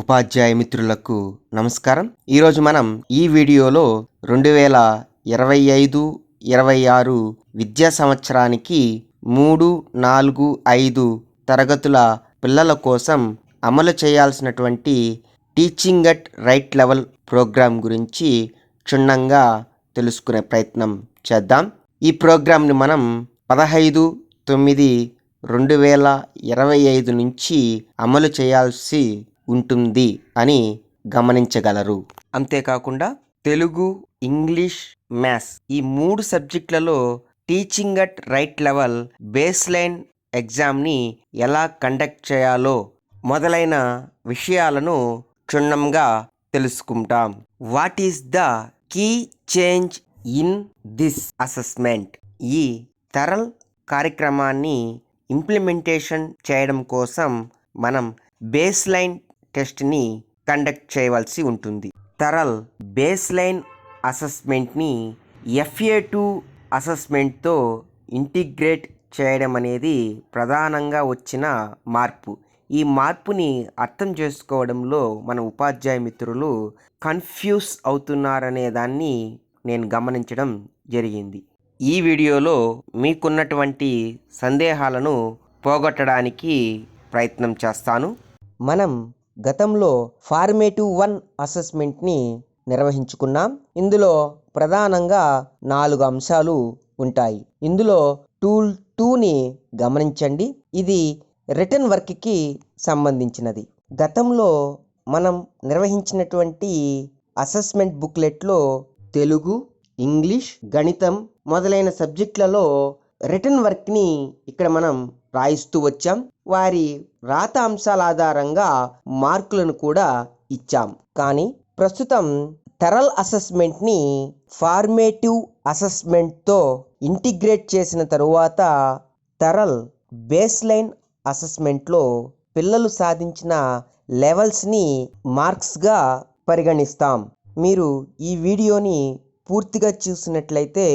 ఉపాధ్యాయ మిత్రులకు నమస్కారం. ఈరోజు మనం ఈ వీడియోలో రెండు వేల ఇరవై ఐదు ఇరవై ఆరు విద్యా సంవత్సరానికి మూడు నాలుగు ఐదు తరగతుల పిల్లల కోసం అమలు చేయాల్సినటువంటి teaching at right level programme గురించి క్షుణ్ణంగా తెలుసుకునే ప్రయత్నం చేద్దాం. ఈ ప్రోగ్రాంని మనం పదహైదు తొమ్మిది రెండు వేల ఇరవై ఐదు నుంచి అమలు చేయాల్సి ఉంటుంది అని గమనించగలరు. అంతేకాకుండా తెలుగు ఇంగ్లీష్ మ్యాథ్స్ ఈ మూడు సబ్జెక్టులలో teaching at right level base line ఎగ్జామ్ని ఎలా కండక్ట్ చేయాలో మొదలైన విషయాలను క్షుణ్ణంగా తెలుసుకుంటాం. What is the key change in this assessment? ఈ తరల్ కార్యక్రమాన్ని ఇంప్లిమెంటేషన్ చేయడం కోసం మనం బేస్ లైన్ టెస్ట్ని కండక్ట్ చేయవలసి ఉంటుంది. తరల్ బేస్ లైన్ అసెస్మెంట్ని ఎఫ్ఏ టూ అసెస్మెంట్తో ఇంటిగ్రేట్ చేయడం అనేది ప్రధానంగా వచ్చిన మార్పు. ఈ మార్పుని అర్థం చేసుకోవడంలో మన ఉపాధ్యాయ మిత్రులు కన్ఫ్యూస్ అవుతున్నారనే దాన్ని నేను గమనించడం జరిగింది. ఈ వీడియోలో మీకున్నటువంటి సందేహాలను పోగొట్టడానికి ప్రయత్నం చేస్తాను. మనం గతంలో ఫార్మేటివ్ వన్ అసెస్మెంట్ని నిర్వహించుకున్నాం. ఇందులో ప్రధానంగా నాలుగు అంశాలు ఉంటాయి. ఇందులో టూల్ టూని గమనించండి. ఇది రిటర్న్ వర్క్కి సంబంధించినది. గతంలో మనం నిర్వహించినటువంటి అసెస్మెంట్ బుక్లెట్లో తెలుగు ఇంగ్లీష్ గణితం మొదలైన సబ్జెక్టులలో రిటర్న్ వర్క్ని ఇక్కడ మనం రాయిస్తూ వచ్చాం. వారి రాత అంశాల ఆధారంగా మార్కులను కూడా ఇచ్చాం. కానీ ప్రస్తుతం టెరల్ అసెస్మెంట్ని ఫార్మేటివ్ అసెస్మెంట్తో ఇంటిగ్రేట్ చేసిన తరువాత టెరల్ బేస్ లైన్ అసెస్మెంట్లో పిల్లలు సాధించిన లెవెల్స్ని మార్క్స్గా పరిగణిస్తాం. మీరు ఈ వీడియోని పూర్తిగా చూసినట్లయితే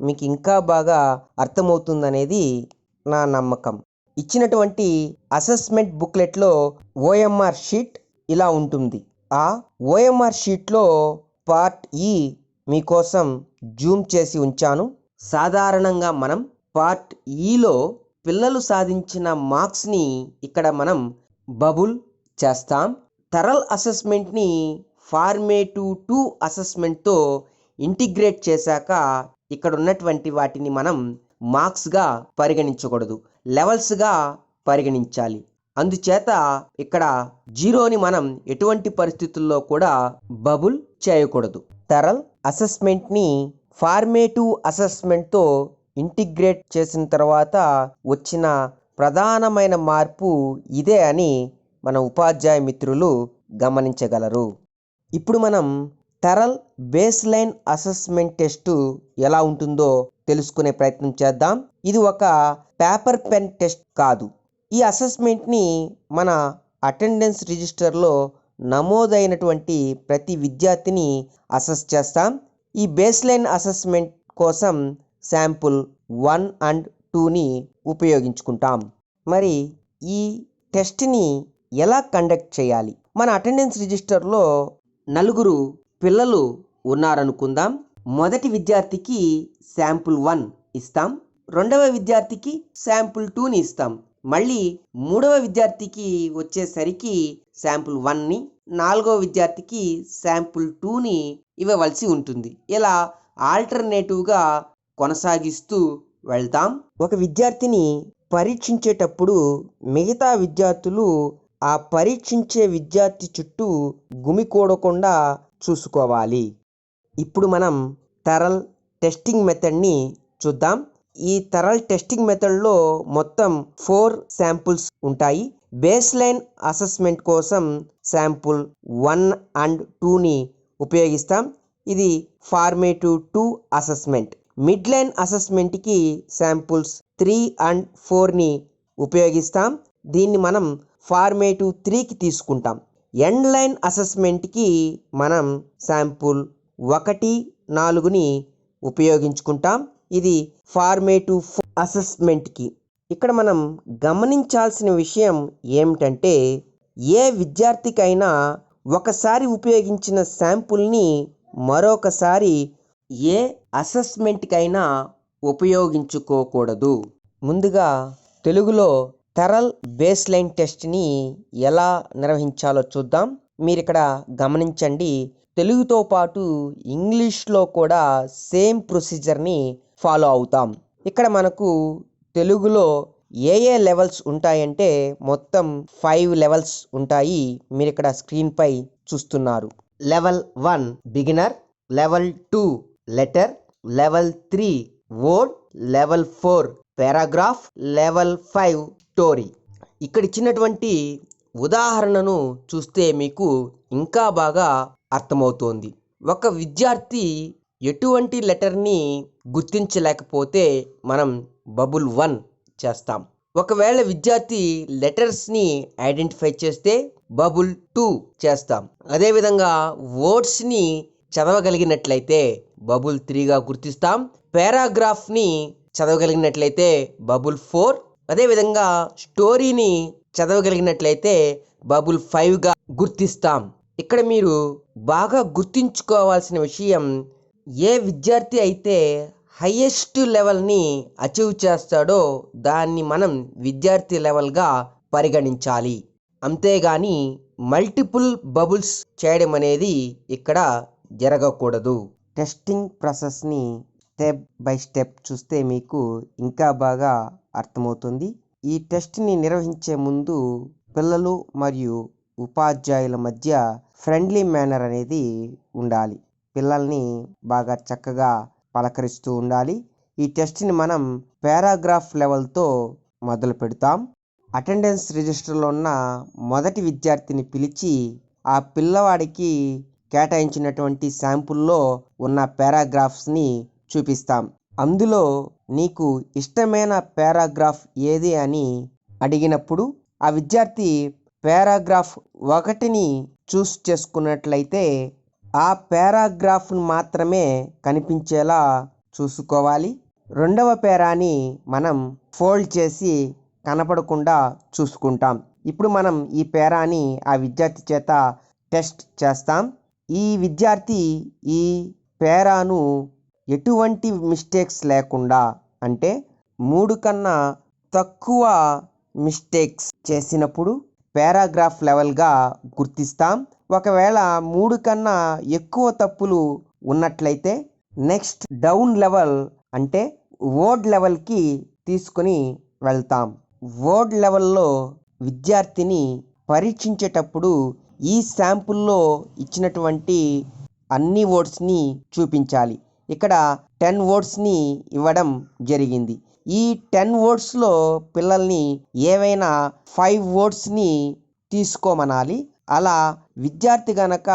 మీకు ఇంకా బాగా అర్థమవుతుందనేది నా నమ్మకం. ఇచ్చినటువంటి అసెస్మెంట్ బుక్లెట్లో ఓఎంఆర్ షీట్ ఇలా ఉంటుంది. ఆ ఓఎంఆర్ షీట్లో పార్ట్ ఈ మీకోసం జూమ్ చేసి ఉంచాను. సాధారణంగా మనం పార్ట్ ఈలో పిల్లలు సాధించిన మార్క్స్ని ఇక్కడ మనం బబుల్ చేస్తాం. తరల్ అసెస్మెంట్ని ఫార్మేటివ్ టూ అసెస్మెంట్తో ఇంటిగ్రేట్ చేశాక ఇక్కడ ఉన్నటువంటి వాటిని మనం మార్క్స్గా పరిగణించకూడదు లెవెల్స్గా పరిగణించాలి. అందుచేత ఇక్కడ జీరోని మనం ఎటువంటి పరిస్థితుల్లో కూడా బబుల్ చేయకూడదు. టరల్ అసెస్మెంట్ని ఫార్మేటివ్ అసెస్మెంట్తో ఇంటిగ్రేట్ చేసిన తర్వాత వచ్చిన ప్రధానమైన మార్పు ఇదే అని మన ఉపాధ్యాయ మిత్రులు గమనించగలరు. ఇప్పుడు మనం TaRL base line assessment test ఎలా ఉంటుందో తెలుసుకునే ప్రయత్నం చేద్దాం. ఇది ఒక పేపర్ పెన్ టెస్ట్ కాదు. ఈ అసెస్మెంట్ని మన అటెండెన్స్ రిజిస్టర్లో నమోదైనటువంటి ప్రతి విద్యార్థిని అసెస్ చేస్తాం. ఈ బేస్ లైన్ అసెస్మెంట్ కోసం శాంపుల్ వన్ అండ్ టూని ఉపయోగించుకుంటాం. మరి ఈ టెస్ట్ని ఎలా కండక్ట్ చేయాలి? మన అటెండెన్స్ రిజిస్టర్లో నలుగురు పిల్లలు ఉన్నారనుకుందాం. మొదటి విద్యార్థికి శాంపుల్ వన్ ఇస్తాం. రెండవ విద్యార్థికి శాంపుల్ టూని ఇస్తాం. మళ్ళీ మూడవ విద్యార్థికి వచ్చేసరికి శాంపుల్ వన్ని నాలుగవ విద్యార్థికి శాంపుల్ టూని ఇవ్వవలసి ఉంటుంది. ఇలా ఆల్టర్నేటివ్గా కొనసాగిస్తూ వెళ్తాం. ఒక విద్యార్థిని పరీక్షించేటప్పుడు మిగతా విద్యార్థులు ఆ పరీక్షించే విద్యార్థి చుట్టూ గుమికూడకుండా చూసుకోవాలి. ఇప్పుడు మనం తరల్ టెస్టింగ్ మెథడ్ని చూద్దాం. ఈ తరల్ టెస్టింగ్ మెథడ్లో మొత్తం ఫోర్ శాంపుల్స్ ఉంటాయి. బేస్ లైన్ అసెస్మెంట్ కోసం శాంపుల్ వన్ అండ్ టూని ఉపయోగిస్తాం. ఇది formative two assessment. Mid line అసెస్మెంట్కి samples three and ఫోర్ని ఉపయోగిస్తాం. దీన్ని మనం ఫార్మేటివ్ త్రీకి తీసుకుంటాం. ఎండ్ లైన్ అసెస్మెంట్కి మనం శాంపుల్ ఒకటి నాలుగుని ఉపయోగించుకుంటాం. ఇది ఫార్మేటివ్ అసెస్మెంట్కి. ఇక్కడ మనం గమనించాల్సిన విషయం ఏమిటంటే ఏ విద్యార్థికైనా ఒకసారి ఉపయోగించిన శాంపుల్ని మరొకసారి ఏ అసెస్మెంట్కైనా ఉపయోగించుకోకూడదు. ముందుగా తెలుగులో థరల్ బేస్ లైన్ టెస్ట్ని ఎలా నిర్వహించాలో చూద్దాం. మీరు ఇక్కడ గమనించండి. తెలుగుతో పాటు ఇంగ్లీష్లో కూడా సేమ్ ప్రొసీజర్ని ఫాలో అవుతాం. ఇక్కడ మనకు తెలుగులో ఏ ఏ లెవెల్స్ ఉంటాయంటే మొత్తం ఫైవ్ లెవెల్స్ ఉంటాయి. మీరు ఇక్కడ స్క్రీన్పై చూస్తున్నారు. Level one beginner level two letter level three word level four paragraph level five story. ఇక్కడ ఇచ్చినటువంటి ఉదాహరణను చూస్తే మీకు ఇంకా బాగా అర్థమవుతోంది. ఒక విద్యార్థి ఎటువంటి లెటర్ని గుర్తించలేకపోతే మనం బబుల్ వన్ చేస్తాం. ఒకవేళ విద్యార్థి లెటర్స్ని ఐడెంటిఫై చేస్తే బబుల్ టూ చేస్తాం. అదేవిధంగా వర్డ్స్ని చదవగలిగినట్లయితే బబుల్ త్రీగా గుర్తిస్తాం. పారాగ్రాఫ్ని చదవగలిగినట్లయితే బబుల్ ఫోర్ అదేవిధంగా స్టోరీని చదవగలిగినట్లయితే బబుల్ ఫైవ్గా గుర్తిస్తాం. ఇక్కడ మీరు బాగా గుర్తుంచుకోవాల్సిన విషయం ఏ విద్యార్థి అయితే హయ్యెస్ట్ లెవెల్ని అచీవ్ చేస్తాడో దాన్ని మనం విద్యార్థి లెవెల్గా పరిగణించాలి. అంతేగాని మల్టిపుల్ బబుల్స్ చేయడం అనేది ఇక్కడ జరగకూడదు. టెస్టింగ్ ప్రాసెస్ని స్టెప్ బై స్టెప్ చూస్తే మీకు ఇంకా బాగా అర్థమవుతుంది. ఈ టెస్ట్ని నిర్వహించే ముందు పిల్లలు మరియు ఉపాధ్యాయుల మధ్య ఫ్రెండ్లీ మేనర్ అనేది ఉండాలి. పిల్లల్ని బాగా చక్కగా పలకరిస్తూ ఉండాలి. ఈ టెస్ట్ని మనం పారాగ్రాఫ్ లెవెల్తో మొదలు పెడతాం. అటెండెన్స్ రిజిస్టర్లో ఉన్న మొదటి విద్యార్థిని పిలిచి ఆ పిల్లవాడికి కేటాయించినటువంటి శాంపుల్లో ఉన్న పారాగ్రాఫ్స్ని చూపిస్తాం. అందులో నీకు ఇష్టమైన పారాగ్రాఫ్ ఏది అని అడిగినప్పుడు ఆ విద్యార్థి పారాగ్రాఫ్ ఒకటిని చూస్ చేసుకున్నట్లయితే ఆ పారాగ్రాఫ్ను మాత్రమే కనిపించేలా చూసుకోవాలి. రెండవ పేరాని మనం ఫోల్డ్ చేసి కనపడకుండా చూసుకుంటాం. ఇప్పుడు మనం ఈ పేరాని ఆ విద్యార్థి చేత టెస్ట్ చేస్తాం. ఈ విద్యార్థి ఈ పేరాను ఎటువంటి మిస్టేక్స్ లేకుండా అంటే మూడు కన్నా తక్కువ మిస్టేక్స్ చేసినప్పుడు పారాగ్రాఫ్ లెవెల్గా గుర్తిస్తాం. ఒకవేళ మూడు కన్నా ఎక్కువ తప్పులు ఉన్నట్లయితే నెక్స్ట్ డౌన్ లెవెల్ అంటే వర్డ్ లెవెల్కి తీసుకొని వెళ్తాం. వర్డ్ లెవెల్లో విద్యార్థిని పరీక్షించేటప్పుడు ఈ శాంపుల్లో ఇచ్చినటువంటి అన్ని వర్డ్స్ని చూపించాలి. ఇక్కడ టెన్ వర్డ్స్ని ఇవ్వడం జరిగింది. ఈ టెన్ వర్డ్స్లో పిల్లల్ని ఏవైనా ఫైవ్ వర్డ్స్ని తీసుకోమనాలి. అలా విద్యార్థి గనక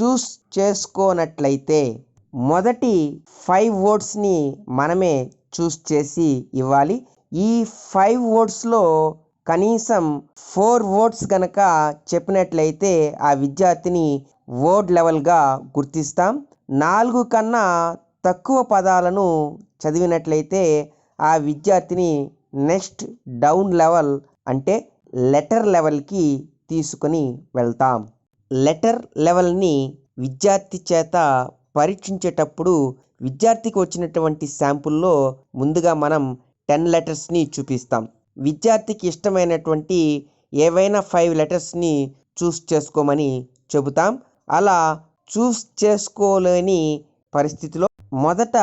చూస్ చేసుకోనట్లయితే మొదటి ఫైవ్ వర్డ్స్ని మనమే చూస్ చేసి ఇవ్వాలి. ఈ ఫైవ్ వర్డ్స్లో కనీసం ఫోర్ వర్డ్స్ కనుక చెప్పినట్లయితే ఆ విద్యార్థిని వర్డ్ లెవెల్గా గుర్తిస్తాం. నాలుగు కన్నా తక్కువ పదాలను చదివినట్లయితే ఆ విద్యార్థిని నెక్స్ట్ డౌన్ లెవెల్ అంటే లెటర్ లెవెల్కి తీసుకొని వెళ్తాం. లెటర్ లెవెల్ని విద్యార్థి చేత పరీక్షించేటప్పుడు విద్యార్థికి వచ్చినటువంటి శాంపుల్లో ముందుగా మనం టెన్ లెటర్స్ని చూపిస్తాం. విద్యార్థికి ఇష్టమైనటువంటి ఏవైనా ఫైవ్ లెటర్స్ని చూస్ చేసుకోమని చెబుతాం. అలా చూస్ చేసుకోలేని పరిస్థితిలో మొదట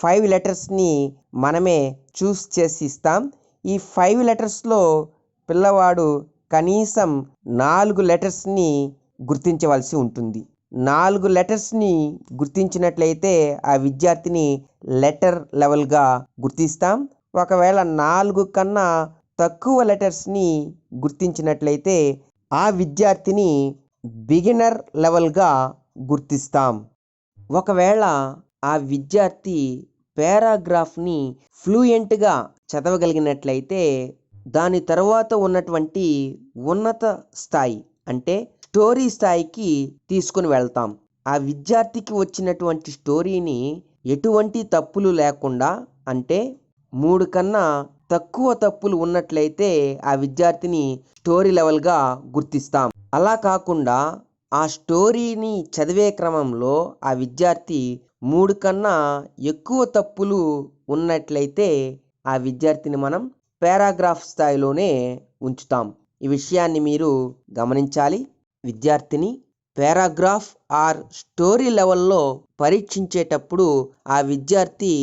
ఫైవ్ లెటర్స్ని మనమే చూస్ చేసి ఇస్తాం. ఈ ఫైవ్ లెటర్స్లో పిల్లవాడు కనీసం నాలుగు లెటర్స్ని గుర్తించవలసి ఉంటుంది. నాలుగు లెటర్స్ని గుర్తించినట్లయితే ఆ విద్యార్థిని లెటర్ లెవెల్గా గుర్తిస్తాం. ఒకవేళ నాలుగు కన్నా తక్కువ లెటర్స్ని గుర్తించినట్లయితే ఆ విద్యార్థిని బిగినర్ లెవెల్గా గుర్తిస్తాం. ఒకవేళ ఆ విద్యార్థి పారాగ్రాఫ్ని ఫ్లూయెంట్గా చదవగలిగినట్లయితే దాని తర్వాత ఉన్నటువంటి ఉన్నత స్థాయి అంటే స్టోరీ స్థాయికి తీసుకుని వెళ్తాం. ఆ విద్యార్థికి వచ్చినటువంటి స్టోరీని ఎటువంటి తప్పులు లేకుండా అంటే మూడు కన్నా తక్కువ తప్పులు ఉన్నట్లయితే ఆ విద్యార్థిని స్టోరీ లెవెల్గా గుర్తిస్తాం. అలా కాకుండా ఆ స్టోరీని చదివే క్రమంలో ఆ విద్యార్థి మూడు కన్నా ఎక్కువ తప్పులు ఉన్నట్లయితే ఆ విద్యార్థిని మనం పారాగ్రాఫ్ స్థాయిలోనే ఉంచుతాం. ఈ విషయాన్ని మీరు గమనించాలి. విద్యార్థిని పారాగ్రాఫ్ ఆర్ స్టోరీ లెవెల్లో పరీక్షించేటప్పుడు ఆ విద్యార్థి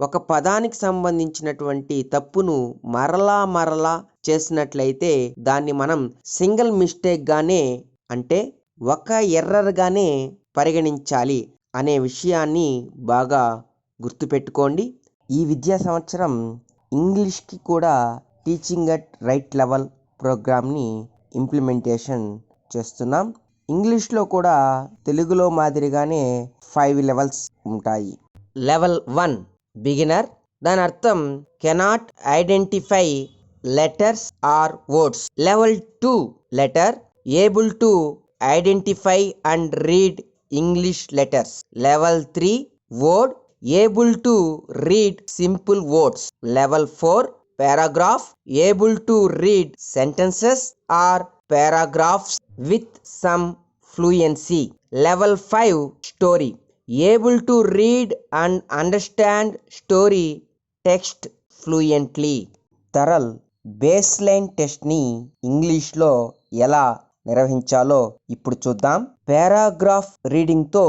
ఒక పదానికి సంబంధించినటువంటి తప్పును మరలా మరలా చేసినట్లయితే దాన్ని మనం సింగిల్ మిస్టేక్గానే అంటే ఒక ఎర్రర్గానే పరిగణించాలి అనే విషయాన్ని బాగా గుర్తుపెట్టుకోండి. ఈ విద్యా సంవత్సరం ఇంగ్లీష్కి కూడా టీచింగ్ అట్ రైట్ లెవెల్ ప్రోగ్రామ్ని ఇంప్లిమెంటేషన్ చేస్తున్నాం. ఇంగ్లీష్లో కూడా తెలుగులో మాదిరిగానే ఫైవ్ లెవెల్స్ ఉంటాయి. Level one beginner. దాని అర్థం cannot identify letters or words. Level two letter. Able to identify and read English letters. Level three word able to read simple words. Level four paragraph able to read sentences or paragraphs with some fluency. Level five story able to read and understand story text fluently. TaRL base line టెస్ట్ని ఇంగ్లీష్లో ఎలా నిర్వహించాలో? ఇప్పుడు చూద్దాం. Paragraph రీడింగ్తో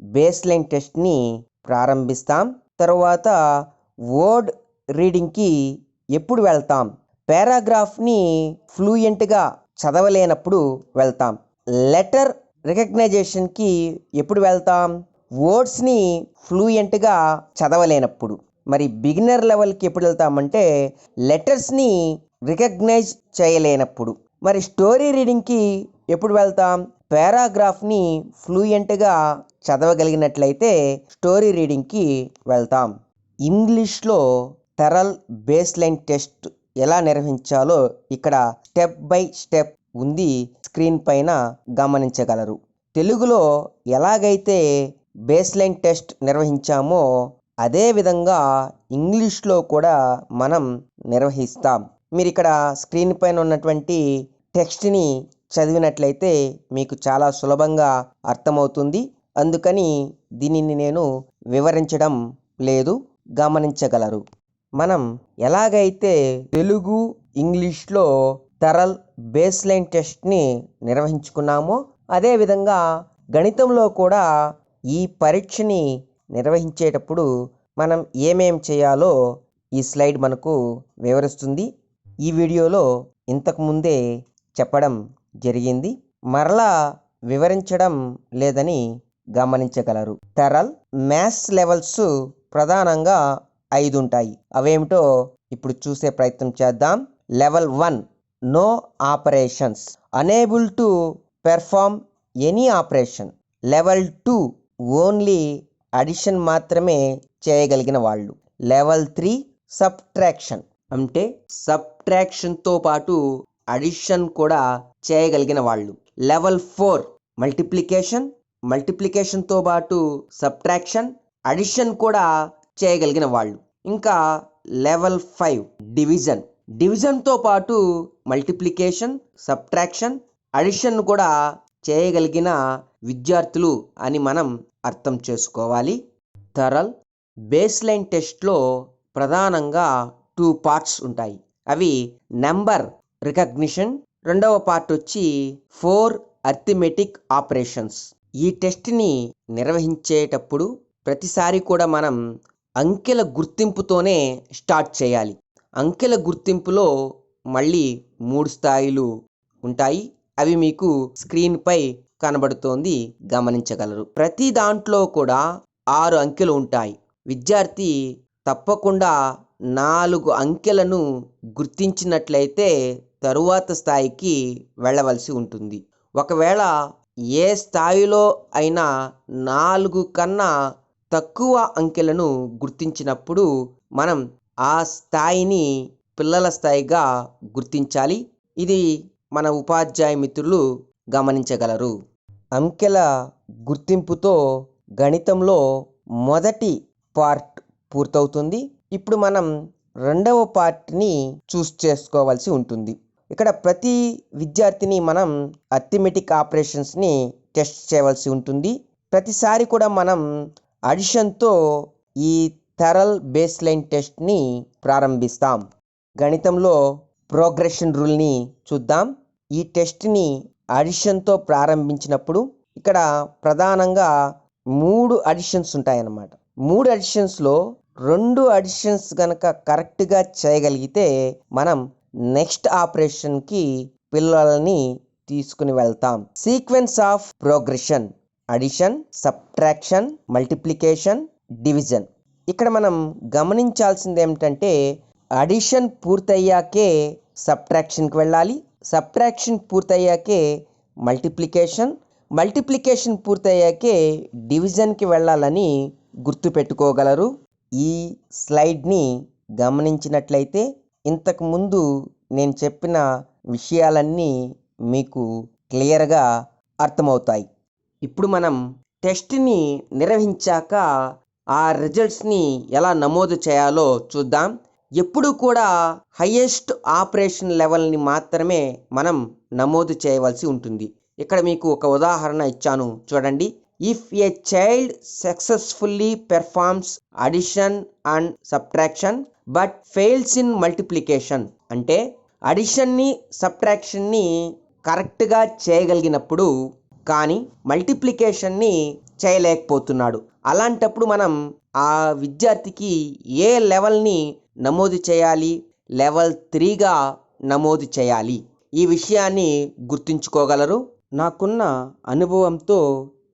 base line టెస్ట్ని ప్రారంభిస్తాం. తర్వాత word రీడింగ్కి ఎప్పుడు వెళ్తాం? పారాగ్రాఫ్ని ఫ్లూయెంట్గా చదవలేనప్పుడు వెళ్తాం. లెటర్ రికగ్నైజేషన్కి ఎప్పుడు వెళ్తాం? వర్డ్స్ని ఫ్లూయెంట్గా చదవలేనప్పుడు. మరి బిగినర్ లెవెల్కి ఎప్పుడు వెళ్తామంటే లెటర్స్ని రికగ్నైజ్ చేయలేనప్పుడు. మరి స్టోరీ రీడింగ్కి ఎప్పుడు వెళ్తాం? పారాగ్రాఫ్ని ఫ్లూయెంట్గా చదవగలిగినట్లయితే స్టోరీ రీడింగ్కి వెళ్తాం. ఇంగ్లీష్లో టెరల్ బేస్ లైన్ టెస్ట్ ఎలా నిర్వహించాలో ఇక్కడ స్టెప్ బై స్టెప్ ఉంది స్క్రీన్ పైన గమనించగలరు. తెలుగులో ఎలాగైతే బేస్ లైన్ టెస్ట్ నిర్వహించామో అదే విధంగా ఇంగ్లీష్లో కూడా మనం నిర్వహిస్తాం. మీరు ఇక్కడ స్క్రీన్ పైన ఉన్నటువంటి టెక్స్ట్ని చదివినట్లయితే మీకు చాలా సులభంగా అర్థమవుతుంది. అందుకని దీనిని నేను వివరించడం లేదు గమనించగలరు. మనం ఎలాగైతే తెలుగు ఇంగ్లీష్లో తరల్ బేస్ లైన్ టెస్ట్ని నిర్వహించుకున్నామో అదేవిధంగా గణితంలో కూడా ఈ పరీక్షని నిర్వహించేటప్పుడు మనం ఏమేం చేయాలో ఈ స్లైడ్ మనకు వివరిస్తుంది. ఈ వీడియోలో ఇంతకుముందే చెప్పడం జరిగింది. మరలా వివరించడం లేదని గమనించగలరు. టెరల్ మ్యాథ్స్ లెవెల్స్ ప్రధానంగా ఐదు ఉంటాయి అవేమిటో ఇప్పుడు చూసే ప్రయత్నం చేద్దాం. Level one no operations. Unable to perform any operation. Level two only addition మాత్రమే చేయగలిగిన వాళ్ళు. Level three subtraction. అంటే సబ్ట్రాక్షన్తో పాటు అడిషన్ కూడా చేయగలిగిన వాళ్ళు. లెవెల్ ఫోర్ మల్టిప్లికేషన్ మల్టిప్లికేషన్తో పాటు సబ్ట్రాక్షన్ అడిషన్ కూడా చేయగలిగిన వాళ్ళు. ఇంకా లెవెల్ ఫైవ్ డివిజన్. డివిజన్తో పాటు మల్టిప్లికేషన్ సబ్ట్రాక్షన్ అడిషన్ కూడా చేయగలిగిన విద్యార్థులు అని మనం అర్థం చేసుకోవాలి. థరల్ బేస్ లైన్ టెస్ట్లో ప్రధానంగా టూ పార్ట్స్ ఉంటాయి. అవి నెంబర్ రికగ్నిషన్ రెండవ పార్ట్ వచ్చి ఫోర్ అర్థమెటిక్ ఆపరేషన్స్. ఈ టెస్ట్ని నిర్వహించేటప్పుడు ప్రతిసారి కూడా మనం అంకెల గుర్తింపుతోనే స్టార్ట్ చేయాలి. అంకెల గుర్తింపులో మళ్ళీ మూడు స్థాయిలు ఉంటాయి. అవి మీకు స్క్రీన్పై కనబడుతోంది. గమనించగలరు. ప్రతి దాంట్లో కూడా ఆరు అంకెలు ఉంటాయి. విద్యార్థి తప్పకుండా నాలుగు అంకెలను గుర్తించినట్లయితే తరువాత స్థాయికి వెళ్ళవలసి ఉంటుంది. ఒకవేళ ఏ స్థాయిలో అయినా నాలుగు కన్నా తక్కువ అంకెలను గుర్తించినప్పుడు మనం ఆ స్థాయిని పిల్లల స్థాయిగా గుర్తించాలి. ఇది మన ఉపాధ్యాయ మిత్రులు గమనించగలరు. అంకెల గుర్తింపుతో గణితంలో మొదటి పార్ట్ పూర్తవుతుంది. ఇప్పుడు మనం రెండవ పార్ట్ని చూస్ చేసుకోవాల్సి ఉంటుంది. ఇక్కడ ప్రతి విద్యార్థిని మనం అథమెటిక్ ఆపరేషన్స్ని టెస్ట్ చేయవలసి ఉంటుంది. ప్రతిసారి కూడా మనం అడిషన్తో ఈ థెరల్ బేస్ లైన్ టెస్ట్ని ప్రారంభిస్తాం. గణితంలో ప్రోగ్రెషన్ రూల్ని చూద్దాం. ఈ టెస్ట్ని అడిషన్తో ప్రారంభించినప్పుడు ఇక్కడ ప్రధానంగా మూడు అడిషన్స్ ఉంటాయన్నమాట. మూడు అడిషన్స్లో రెండు అడిషన్స్ కనుక కరెక్ట్గా చేయగలిగితే మనం నెక్స్ట్ ఆపరేషన్కి పిల్లల్ని తీసుకుని వెళ్తాం. Sequence of progression addition subtraction multiplication division ఇక్కడ మనం గమనించాల్సింది ఏమిటంటే అడిషన్ పూర్తయ్యాకే సబ్ట్రాక్షన్కి వెళ్ళాలి. సబ్ట్రాక్షన్ పూర్తయ్యాకే మల్టిప్లికేషన్ మల్టిప్లికేషన్ పూర్తయ్యాకే డివిజన్కి వెళ్ళాలని గుర్తుపెట్టుకోగలరు. ఈ స్లైడ్ని గమనించినట్లయితే ఇంతకుముందు నేను చెప్పిన విషయాలన్నీ మీకు క్లియర్గా అర్థమవుతాయి. ఇప్పుడు మనం టెస్ట్ని నిర్వహించాక ఆ రిజల్ట్స్ని ఎలా నమోదు చేయాలో చూద్దాం. ఎప్పుడు కూడా హయ్యెస్ట్ ఆపరేషన్ లెవెల్ని మాత్రమే మనం నమోదు చేయవలసి ఉంటుంది. ఇక్కడ మీకు ఒక ఉదాహరణ ఇచ్చాను. చూడండి. If a child successfully performs addition and subtraction but fails in multiplication అంటే అడిషన్ని సబ్ట్రాక్షన్ని కరెక్ట్గా చేయగలిగినప్పుడు కానీ మల్టిప్లికేషన్ని చేయలేకపోతున్నాడు. అలాంటప్పుడు మనం ఆ విద్యార్థికి ఏ లెవెల్ని నమోదు చేయాలి? లెవెల్ త్రీగా నమోదు చేయాలి. ఈ విషయాన్ని గుర్తుంచుకోగలరు. నాకున్న అనుభవంతో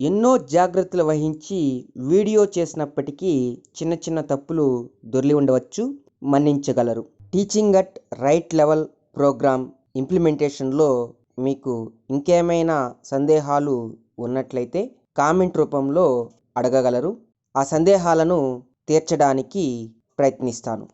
ఎన్నో జాగ్రత్తలు వహించి వీడియో చేసినప్పటికీ చిన్న చిన్న తప్పులు దొర్లి ఉండవచ్చు మన్నించగలరు. Teaching at right level programme ఇంప్లిమెంటేషన్లో మీకు ఇంకేమైనా సందేహాలు ఉన్నట్లయితే కామెంట్ రూపంలో అడగగలరు. ఆ సందేహాలను తీర్చడానికి ప్రయత్నిస్తాను.